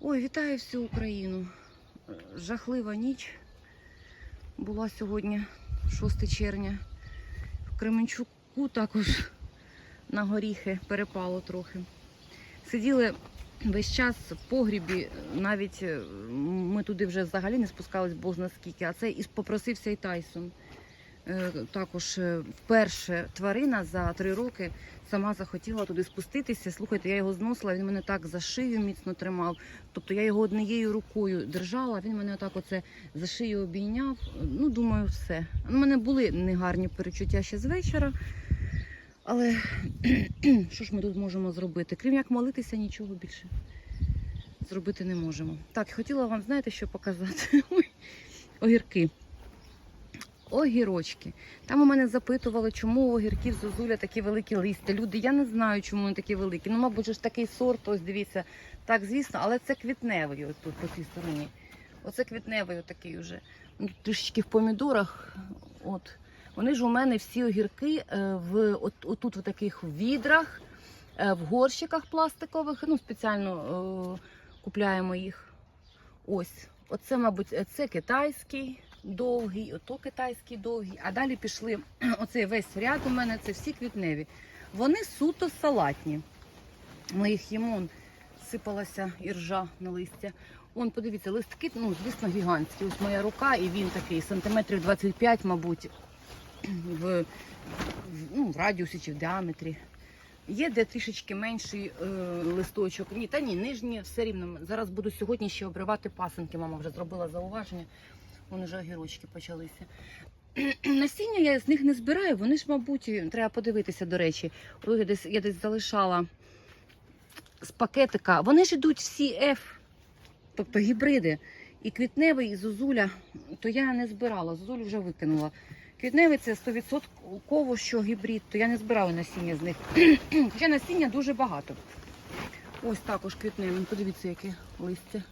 Ой, вітаю всю Україну. Жахлива ніч була сьогодні, 6 червня. В Кременчуку також на горіхи перепало трохи. Сиділи весь час в погрібі, навіть е, ми туди вже взагалі не спускались, бо зна скільки, а це і попросився і Тайсон. Е, Також е, вперше тварина за три роки сама захотіла туди спуститися. Слухайте, я його зносила, він мене так за шию міцно тримав. Тобто я його однією рукою держала, він мене так оце за шию обійняв. Ну, думаю, все. У мене були негарні перечуття ще з вечора. Але що ж ми тут можемо зробити? Крім як молитися, нічого більше зробити не можемо. Так, хотіла вам, знаєте, що показати? Огірки. Огірочки. Там у мене запитували, чому у огірків зозуля такі великі листя. Люди, я не знаю, чому вони такі великі. Ну, мабуть, ж такий сорт, ось дивіться, так, звісно, але це квітневий ось тут по цій стороні. Оце квітневий такий уже. Ну, трішечки в помідорах. От. Вони ж у мене всі огірки е, в от, отут в таких відрах, е, в горщиках пластикових. Ну, спеціально е, купляємо їх. Ось. Оце, мабуть, е, це китайський довгий, ото китайський довгий. А далі пішли оцей весь ряд у мене, це всі квітневі. Вони суто салатні. Ми їх он сипалася іржа на листя. Он, подивіться, листки, ну, звісно, гігантські. Ось моя рука, і він такий сантиметрів 25, мабуть, в, в, ну, в радіусі чи в діаметрі. Є де трішечки менший е, листочок. Ні, та ні, нижні все рівно. Зараз буду сьогодні ще обривати пасенки. Мама вже зробила зауваження. Вон вже огірочки почалися. Насіння я з них не збираю, вони ж, мабуть, треба подивитися, до речі. Я десь, я десь залишала з пакетика. Вони ж йдуть всі F, тобто гібриди. І квітневий, і зозуля, то я не збирала, зозулю вже викинула. Квітневий це 100% що гібрид, то я не збираю насіння з них. Хоча насіння дуже багато. Ось також квітневий. Подивіться, яке листя.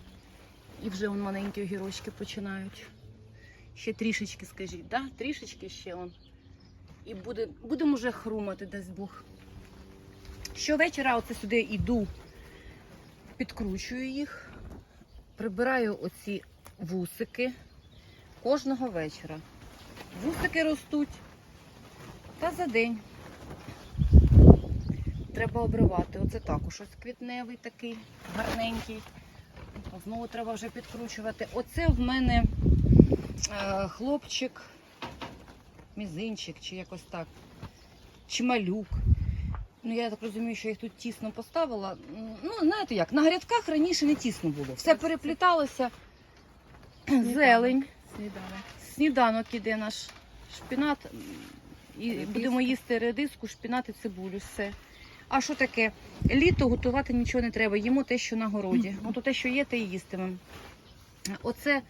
І вже он маленькі огірочки починають. Ще трішечки, скажіть, да? трішечки ще он. І буде, будемо вже хрумати, дасть Бог. Щовечора оце сюди йду, підкручую їх, прибираю оці вусики кожного вечора. Вусики ростуть та за день. Треба обривати. Оце також ось квітневий такий, гарненький. Знову треба вже підкручувати. Оце в мене хлопчик, мізинчик чи якось так, чи малюк. Ну, я так розумію, що я їх тут тісно поставила. Ну, знаєте як, на грядках раніше не тісно було. Все перепліталося. Зелень, Сніданок. сніданок іде наш шпінат. І Редиску. будемо їсти редиску, шпінат і цибулю. Все. А що таке? Літо готувати нічого не треба. Їмо те, що на городі. То те, що є, те і їстимемо. Оце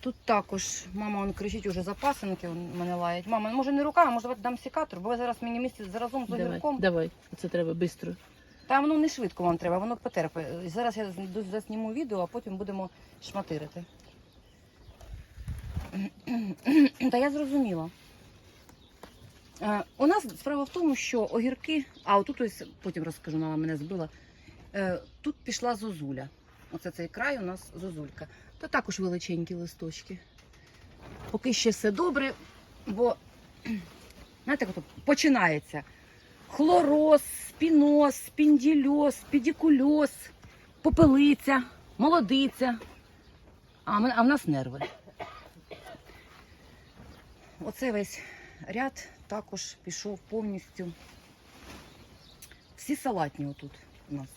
тут також мама он кричить уже запасенки, он мене лаять. Мама, може не рука, а може давайте дам секатор, бо ви зараз мені місці заразом з огірком. давай. Це треба швидко. Та воно не швидко вам треба, воно потерпе. Зараз я засніму відео, а потім будемо шматирити. Та я зрозуміла. Е, у нас справа в тому, що огірки, а отут ось потім розкажу, мама мене збила. Е, тут пішла зозуля. Оце цей край у нас зозулька. Та також величенькі листочки. Поки ще все добре, бо знаєте, починається хлороз, спіноз, спіндільоз, педикульоз, попелиця, молодиця. А, а в нас нерви. Оце весь ряд також пішов повністю. Всі салатні отут у нас.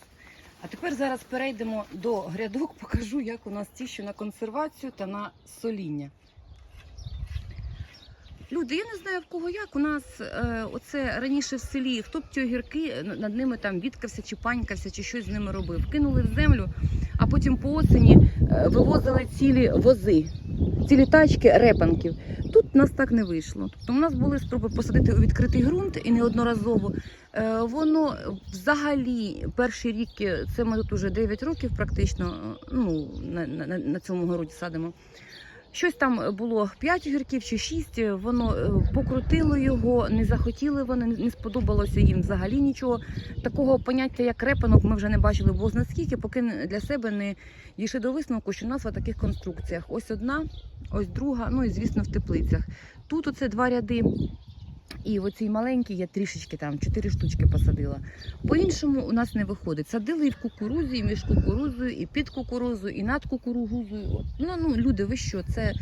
А тепер зараз перейдемо до грядок, покажу, як у нас ті, що на консервацію та на соління. Люди, я не знаю в кого як. У нас е, оце раніше в селі, хто огірки е, над ними там відкався чи панькався, чи щось з ними робив. Кинули в землю, а потім по осені е, вивозили цілі вози, цілі тачки репанків. Тут у нас так не вийшло. Тобто у нас були спроби посадити у відкритий ґрунт і неодноразово. Е, воно взагалі перший рік, е, це ми тут уже 9 років практично, е, ну, на, на, на цьому городі садимо. Щось там було 5 огірків чи 6, воно е, покрутило його, не захотіли вони, не сподобалося їм взагалі нічого. Такого поняття, як репанок, ми вже не бачили, бо наскільки, поки для себе не дійшли до висновку, що у нас в таких конструкціях. Ось одна, ось друга, ну і звісно в теплицях. Тут оце два ряди. І оцій маленькій я трішечки там чотири штучки посадила. По-іншому у нас не виходить. Садили і в кукурузі, і між кукурузою, і під кукурузою, і над кукурузою. Ну, ну люди, ви що? Це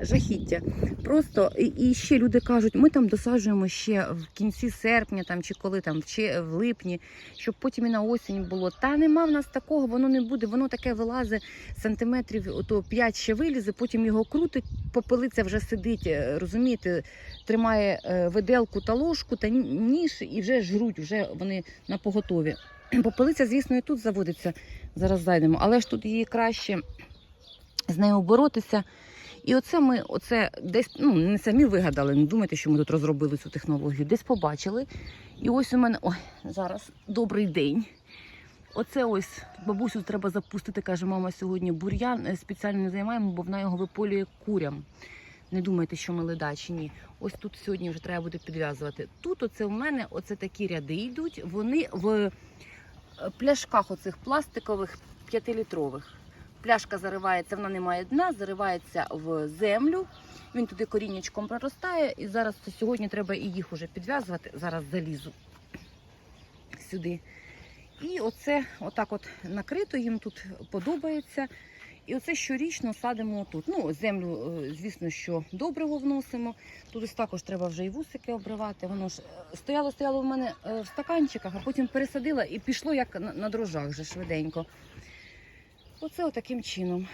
жахіття. Просто і, і ще люди кажуть, ми там досаджуємо ще в кінці серпня, там чи коли там, чи в липні, щоб потім і на осінь було. Та нема в нас такого, воно не буде. Воно таке вилазить сантиметрів, ото 5 ще вилізе, потім його крутить, попелиця вже сидить, е, розумієте, тримає е, виделку та ложку та ніж і вже жруть, вже вони на поготові. Попелиця, звісно, і тут заводиться. Зараз зайдемо, але ж тут її краще з нею боротися. І оце ми оце десь ну не самі вигадали, не думайте, що ми тут розробили цю технологію. Десь побачили. І ось у мене ой, зараз добрий день. Оце ось бабусю треба запустити, каже мама сьогодні. Бур'ян е, спеціально не займаємо, бо вона його виполює курям. Не думайте, що ми ледачі, ні. Ось тут сьогодні вже треба буде підв'язувати. Тут оце в мене оце такі ряди йдуть. Вони в е, пляшках оцих пластикових п'ятилітрових. Пляшка заривається, вона не має дна, заривається в землю. Він туди коріннячком проростає. І зараз сьогодні треба і їх уже підв'язувати. Зараз залізу сюди. І оце отак от накрито, їм тут подобається. І оце щорічно садимо тут. Ну, землю, е, звісно, що добриво вносимо. Тут також треба вже і вусики обривати. Воно ж е, стояло, стояло в мене е, в стаканчиках, а потім пересадила і пішло як на, дрожжах вже швиденько. Оце отаким чином.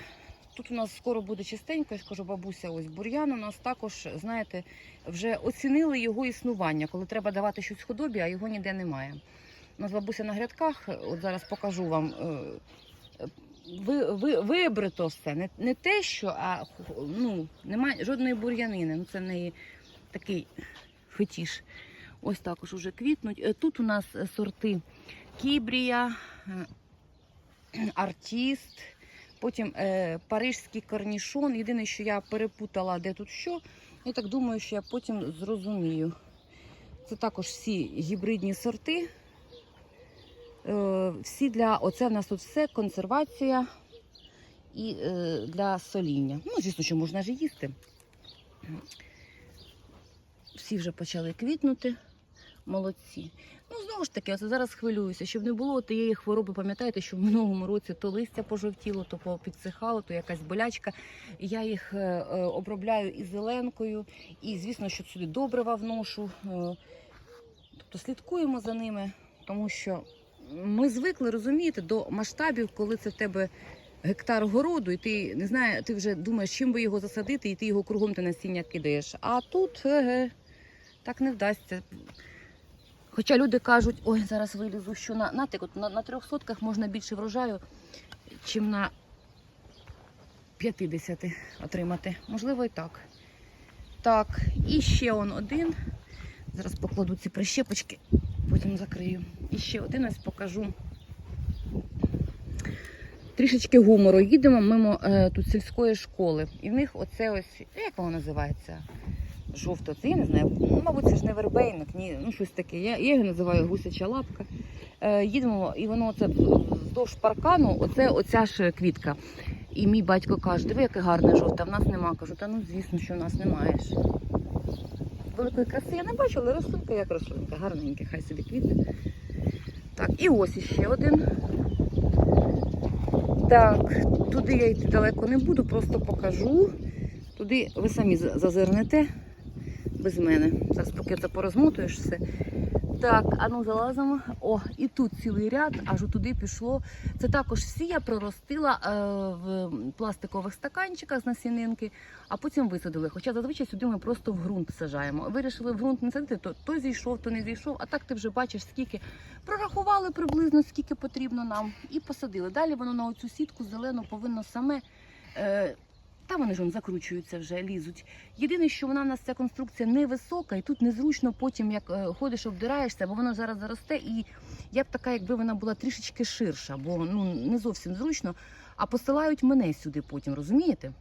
Тут у нас скоро буде чистенько, я кажу, бабуся, ось бур'ян у нас також, знаєте, вже оцінили його існування, коли треба давати щось худобі, а його ніде немає. У нас бабуся на грядках, от зараз покажу вам. Ви, ви, вибрито все. Не, не те, що, а ну, немає жодної бур'янини. Ну, це в неї такий фетіш. Ось також уже квітнуть. Е, Тут у нас е, сорти кібрія, е, артіст, потім парижський корнішон. Єдине, що я перепутала, де тут що. Я так думаю, що я потім зрозумію. Це також всі гібридні сорти. Е, всі для оце в нас тут все консервація і е, для соління. Ну, звісно, що можна ж їсти. Всі вже почали квітнути. Молодці. Ну, знову ж таки, оце зараз хвилююся, щоб не було тієї хвороби. Пам'ятаєте, що в минулому році то листя пожовтіло, то підсихало, то якась болячка. Я їх е, е, обробляю і зеленкою, і звісно, що сюди добрива вношу. Тобто слідкуємо за ними, тому що ми звикли, розумієте, до масштабів, коли це в тебе гектар городу, і ти не знаю, ти вже думаєш, чим би його засадити, і ти його кругом ти насіння кидаєш. А тут еге, так не вдасться. Хоча люди кажуть, ой, зараз вилізу, що на, на, от, на, на трьох сотках можна більше врожаю, чим на 50 отримати. Можливо, і так. Так, і ще он один. Зараз покладу ці прищепочки, потім закрию. І ще один ось покажу. Трішечки гумору. Їдемо мимо е, тут сільської школи. І в них оце ось, як воно називається? Жовто, це я не знаю. Ну, мабуть, це ж не вербейник, ні, ну щось таке. Я, я його називаю гусяча лапка. Е, їдемо, і воно оце вздовж паркану, оце оця ж квітка. І мій батько каже, диви, яке гарне жовте, в нас нема. Кажу, та ну звісно, що в нас немає. Великої краси я не бачу, але рослинка як рослинка, гарненька, хай собі квітне. Так, і ось іще один. Так, туди я йти далеко не буду, просто покажу. Туди ви самі зазирнете без мене. Зараз поки це порозмотуєш все. Так, а ну залазимо. О, і тут цілий ряд, аж туди пішло. Це також всі я проростила е, в пластикових стаканчиках з насінинки, а потім висадили. Хоча зазвичай сюди ми просто в ґрунт сажаємо. Вирішили в ґрунт не садити, то, то зійшов, то не зійшов. А так ти вже бачиш, скільки прорахували приблизно, скільки потрібно нам, і посадили. Далі воно на оцю сітку зелену повинно саме. Та вони ж он закручуються вже, лізуть. Єдине, що вона в нас ця конструкція невисока, і тут незручно потім, як е, ходиш, обдираєшся, бо воно зараз заросте. І я б така, якби вона була трішечки ширша, бо ну не зовсім зручно. А посилають мене сюди потім, розумієте?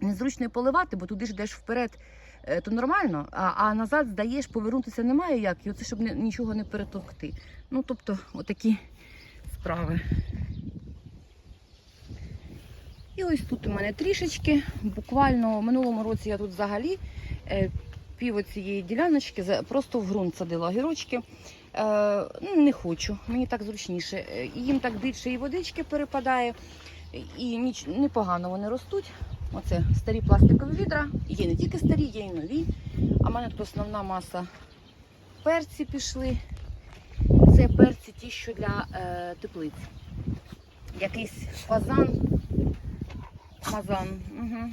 незручно і поливати, бо туди ж йдеш вперед, е, то нормально, а, а назад здаєш, повернутися немає як, і оце щоб нічого не перетовкти. Ну, тобто, отакі справи. І ось тут у мене трішечки. Буквально в минулому році я тут взагалі е, пів цієї діляночки просто в ґрунт садила огірочки. Е, ну, не хочу, мені так зручніше. Е, Їм так більше і водички перепадає, і ніч непогано вони ростуть. Оце старі пластикові відра. Є не тільки старі, є і нові. А в мене тут основна маса перці пішли. Це перці ті, що для е, теплиць. Якийсь фазан. Фазан. Угу.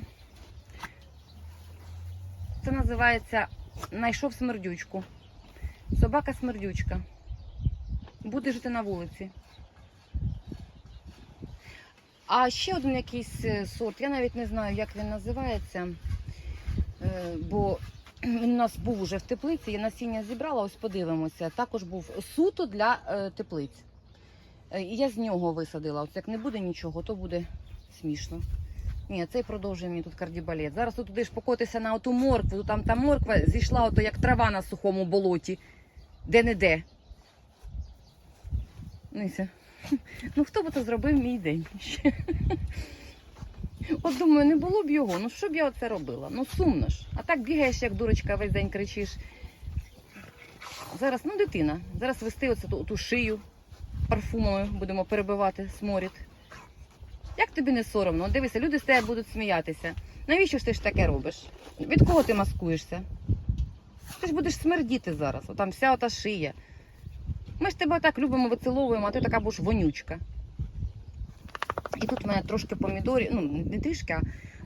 Це називається Найшов смердючку. Собака смердючка. Буде жити на вулиці. А ще один якийсь е, сорт, я навіть не знаю, як він називається, е, бо він у нас був уже в теплиці, я насіння зібрала, ось подивимося. Також був суто для е, теплиць. І я з нього висадила. От як не буде нічого, то буде смішно. Ні, цей продовжує мені тут кардібалет. Зараз тут туди ж покотися на оту моркву, то там та морква зійшла ото як трава на сухому болоті. Де-не-де. Нися. Ну хто би це зробив мій день? От думаю, не було б його, ну що б я оце робила? Ну сумно ж. А так бігаєш, як дурочка, весь день кричиш. Зараз, ну, дитина, зараз вести оце ту, ту шию парфумою, будемо перебивати сморід. Як тобі не соромно? Дивися, люди з тебе будуть сміятися. Навіщо ж ти ж таке робиш? Від кого ти маскуєшся? Ти ж будеш смердіти зараз, отам вся ота шия. Ми ж тебе так любимо, виціловуємо, а ти така будеш вонючка. І тут в мене трошки помідорів, ну не трішки, а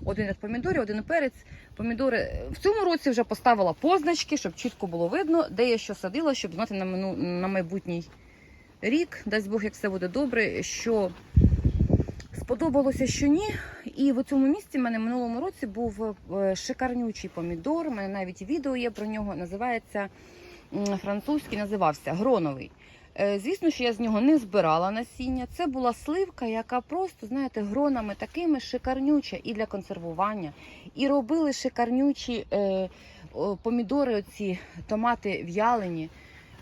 один від помідорів, один перець. Помідори в цьому році вже поставила позначки, щоб чітко було видно, де я що садила, щоб знати на, на майбутній рік. Дасть Бог, як все буде добре, що сподобалося, що ні. І в цьому місці в мене минулому році був е, шикарнючий помідор. У мене навіть відео є про нього. Називається французький, називався гроновий. Е, Звісно, що я з нього не збирала насіння. Це була сливка, яка просто, знаєте, гронами такими шикарнюча і для консервування. І робили шикарнючі е, помідори, оці томати в'ялені.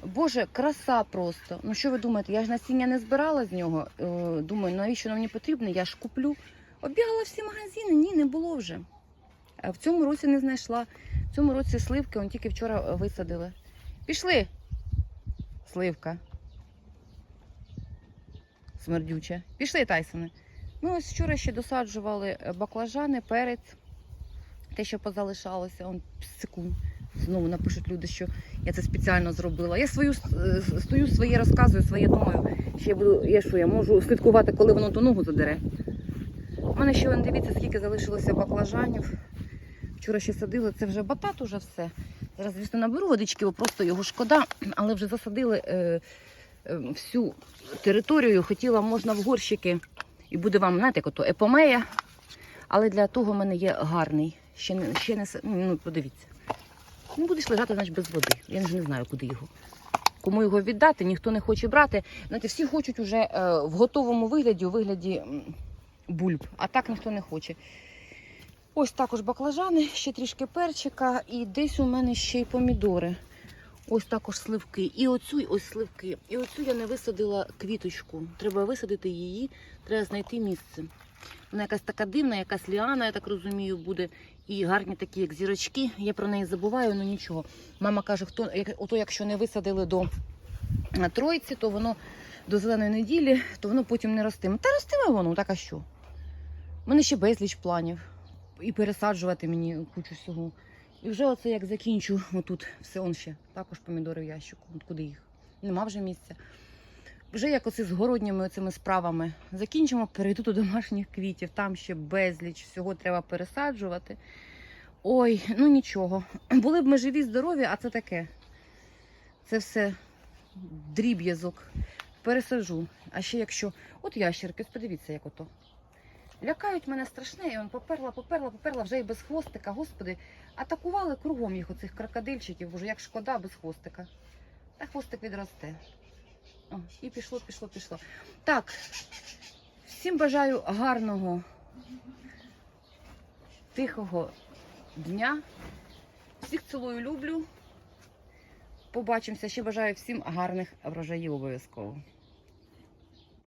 Боже, краса просто. Ну що ви думаєте, я ж насіння не збирала з нього. Е, думаю, навіщо воно мені потрібно? Я ж куплю. Обігала всі магазини, ні, не було вже. А в цьому році не знайшла. В цьому році сливки он тільки вчора е, висадили. Пішли. Сливка. Смердюча. Пішли, Тайсони. Ми ось вчора ще досаджували е, баклажани, перець. Те, що позалишалося, он секунд. Знову напишуть люди, що я це спеціально зробила. Я свою е, стою своє розказую, своє думаю. Ще я буду, я що, я можу слідкувати, коли воно ту ногу задере. У мене ще дивіться, скільки залишилося баклажанів. Вчора ще садили, це вже батат, уже все. Зараз, звісно, наберу водички, бо просто його шкода, але вже засадили е, е, всю територію. Хотіла, можна в горщики. І буде вам, знаєте, як ото епомея. Але для того в мене є гарний. Ще не, ще не ну, подивіться. Ну, будеш лежати, значить, без води. Я не знаю, куди його. Кому його віддати, ніхто не хоче брати. Знаєте, всі хочуть уже е, в готовому вигляді, у вигляді бульб, а так ніхто не хоче. Ось також баклажани, ще трішки перчика, і десь у мене ще й помідори. Ось також сливки. І оцю й ось сливки. І оцю я не висадила квіточку. Треба висадити її, треба знайти місце. Вона якась така дивна, якась ліана, я так розумію, буде. І гарні такі, як зірочки. Я про неї забуваю, але нічого. Мама каже, хто ото якщо не висадили до е, тройці, то воно до зеленої неділі, то воно потім не ростиме. Та ростиме воно, так а що? У мене ще безліч планів. І пересаджувати мені кучу всього. І вже оце як закінчу, отут все он ще. Також помідори в ящику. От куди їх? Нема вже місця. Вже як оце з городніми цими справами закінчимо, перейду до домашніх квітів. Там ще безліч, всього треба пересаджувати. Ой, ну нічого. Були б ми живі, здорові, а це таке. Це все дріб'язок. Пересаджу. А ще якщо. От ящерки, подивіться, як ото. Лякають мене страшне, і он поперла, поперла, поперла, вже і без хвостика. Господи, атакували кругом їх оцих крокодильчиків, боже, як шкода без хвостика. Та хвостик відросте. О, і пішло, пішло, пішло. Так, всім бажаю гарного тихого дня. Всіх цілую, люблю. Побачимося. Ще бажаю всім гарних врожаїв обов'язково.